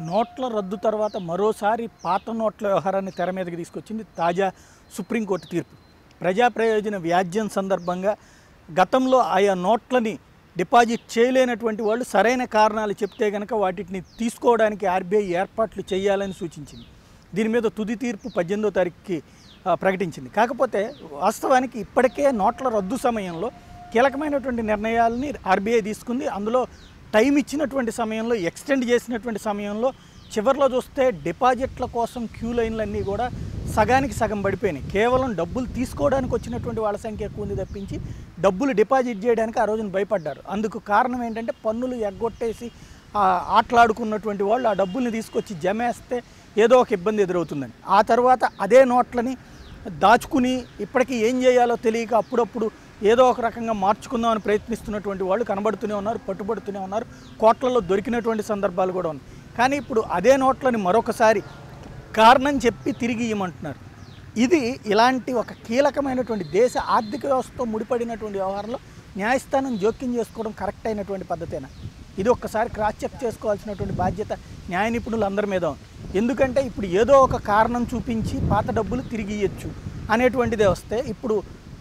నోట్ల రద్దు తర్వాత మరోసారి పాత నోట్ల వ్యవహారాన్ని తెర మీదకి తీసుకొచ్చింది తాజా సుప్రీంకోర్టు తీర్పు. ప్రజా ప్రయోజన వ్యాజ్యం సందర్భంగా గతంలో ఆయా నోట్లని డిపాజిట్ చేయలేనటువంటి వాళ్ళు సరైన కారణాలు చెప్తే కనుక వాటిని తీసుకోవడానికి ఆర్బీఐ ఏర్పాట్లు చేయాలని సూచించింది. దీని మీద తుది తీర్పు పద్దెనిమిదో తారీఖుకి ప్రకటించింది. కాకపోతే వాస్తవానికి ఇప్పటికే నోట్ల రద్దు సమయంలో కీలకమైనటువంటి నిర్ణయాలని ఆర్బీఐ తీసుకుంది. అందులో టైం ఇచ్చినటువంటి సమయంలో ఎక్స్టెండ్ చేసినటువంటి సమయంలో చివరిలో చూస్తే డిపాజిట్ల కోసం క్యూ లైన్లన్నీ కూడా సగానికి సగం పడిపోయినాయి. కేవలం డబ్బులు తీసుకోవడానికి వచ్చినటువంటి వాళ్ళ సంఖ్య ఎక్కువ ఉంది తప్పించి డబ్బులు డిపాజిట్ చేయడానికి ఆ రోజున భయపడ్డారు. అందుకు కారణం ఏంటంటే పన్నులు ఎగ్గొట్టేసి ఆటలాడుకున్నటువంటి వాళ్ళు ఆ డబ్బుల్ని తీసుకొచ్చి జమేస్తే ఏదో ఒక ఇబ్బంది ఎదురవుతుందని. ఆ తర్వాత అదే నోట్లని దాచుకుని ఇప్పటికీ ఏం చేయాలో తెలియక అప్పుడప్పుడు ఏదో ఒక రకంగా మార్చుకుందామని ప్రయత్నిస్తున్నటువంటి వాళ్ళు కనబడుతూనే ఉన్నారు పట్టుబడుతూనే ఉన్నారు కోట్లలో దొరికినటువంటి సందర్భాలు కూడా ఉన్నాయి. కానీ ఇప్పుడు అదే నోట్లని మరొకసారి కారణం చెప్పి తిరిగి ఇవ్వమంటున్నారు. ఇది ఇలాంటి ఒక కీలకమైనటువంటి దేశ ఆర్థిక వ్యవస్థతో ముడిపడినటువంటి వ్యవహారంలో న్యాయస్థానం జోక్యం చేసుకోవడం కరెక్ట్ అయినటువంటి పద్ధతేనా? ఇది ఒక్కసారి క్రాస్ చెక్ చేసుకోవాల్సినటువంటి బాధ్యత న్యాయ నిపుణులు అందరి మీద ఉంది. ఎందుకంటే ఇప్పుడు ఏదో ఒక కారణం చూపించి పాత డబ్బులు తిరిగి ఇవ్వచ్చు అనేటువంటిదే వస్తే ఇప్పుడు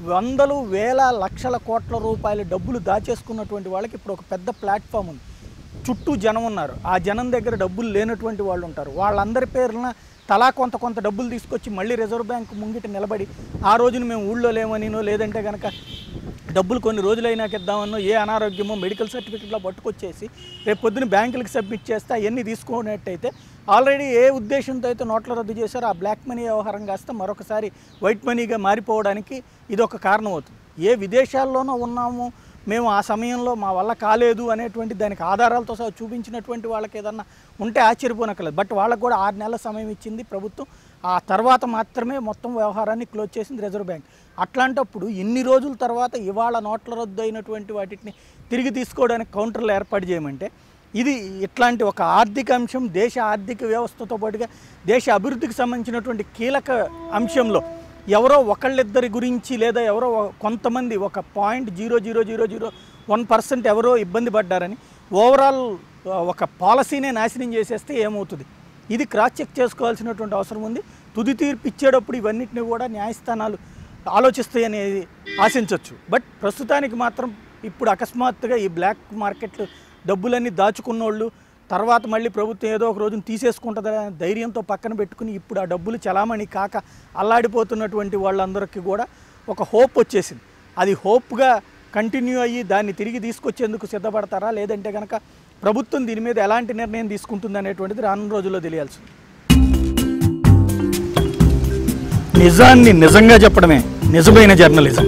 వందలు వేల లక్షల కోట్ల రూపాయల డబ్బులు దాచేసుకున్నటువంటి వాళ్ళకి ఇప్పుడు ఒక పెద్ద ప్లాట్ఫామ్ ఉంది. చుట్టూ జనం ఉన్నారు. ఆ జనం దగ్గర డబ్బులు లేనటువంటి వాళ్ళు ఉంటారు. వాళ్ళందరి పేరున తలా కొంత కొంత డబ్బులు తీసుకొచ్చి మళ్ళీ రిజర్వ్ బ్యాంక్ ముంగిట నిలబడి ఆ రోజున మేము ఊళ్ళో లేమనినో లేదంటే కనుక డబ్బులు కొన్ని రోజులైనాక ఇద్దామన్నో ఏ అనారోగ్యమో మెడికల్ సర్టిఫికెట్లో పట్టుకొచ్చేసి రేపు పొద్దున బ్యాంకులకు సబ్మిట్ చేస్తే అవన్నీ తీసుకున్నట్టయితే ఆల్రెడీ ఏ ఉద్దేశంతో అయితే నోట్ల రద్దు చేశారో ఆ బ్లాక్ మనీ వ్యవహారం కాస్త మరొకసారి వైట్ మనీగా మారిపోవడానికి ఇది ఒక కారణం అవుతుంది. ఏ విదేశాల్లోనో ఉన్నాము మేము ఆ సమయంలో మా వల్ల కాలేదు అనేటువంటి దానికి ఆధారాలతో సహా చూపించినటువంటి వాళ్ళకి ఏదన్నా ఉంటే ఆశ్చర్యపోనక్కర్లేదు. బట్ వాళ్ళకు కూడా ఆరు నెలల సమయం ఇచ్చింది ప్రభుత్వం. ఆ తర్వాత మాత్రమే మొత్తం వ్యవహారాన్ని క్లోజ్ చేసింది రిజర్వ్ బ్యాంక్. అట్లాంటప్పుడు ఇన్ని రోజుల తర్వాత ఇవాళ నోట్ల రద్దు అయినటువంటి వాటిని తిరిగి తీసుకోవడానికి కౌంటర్లు ఏర్పాటు చేయమంటే ఇది ఇట్లాంటి ఒక ఆర్థిక అంశం దేశ ఆర్థిక వ్యవస్థతో పాటుగా దేశ అభివృద్ధికి సంబంధించినటువంటి కీలక అంశంలో ఎవరో ఒకళ్ళిద్దరి గురించి లేదా ఎవరో కొంతమంది ఒక point zero zero zero zero one percent ఎవరో ఇబ్బంది పడ్డారని ఓవరాల్ ఒక పాలసీనే నాశనం చేసేస్తే ఏమవుతుంది? ఇది క్రాస్ చెక్ చేసుకోవాల్సినటువంటి అవసరం ఉంది. తుది తీర్పు ఇచ్చేటప్పుడు ఇవన్నిటిని కూడా న్యాయస్థానాలు ఆలోచిస్తాయనేది ఆశించవచ్చు బట్ ప్రస్తుతానికి మాత్రం ఇప్పుడు అకస్మాత్తుగా ఈ బ్లాక్ మార్కెట్ డబ్బులన్నీ దాచుకున్నోళ్ళు తర్వాత మళ్ళీ ప్రభుత్వం ఏదో ఒక రోజున తీసేసుకుంటుందనే ధైర్యంతో పక్కన పెట్టుకుని ఇప్పుడు ఆ డబ్బులు చలామణి కాక అల్లాడిపోతున్నటువంటి వాళ్ళందరికీ కూడా ఒక హోప్ వచ్చేసింది. అది హోప్గా కంటిన్యూ అయ్యి దాన్ని తిరిగి తీసుకొచ్చేందుకు సిద్ధపడతారా? లేదంటే కనుక ప్రభుత్వం దీని మీద ఎలాంటి నిర్ణయం తీసుకుంటుంది అనేటువంటిది రానున్న రోజుల్లో తెలియాల్సింది. నిజాన్ని నిజంగా చెప్పడమే. నిజమైన జర్నలిజం.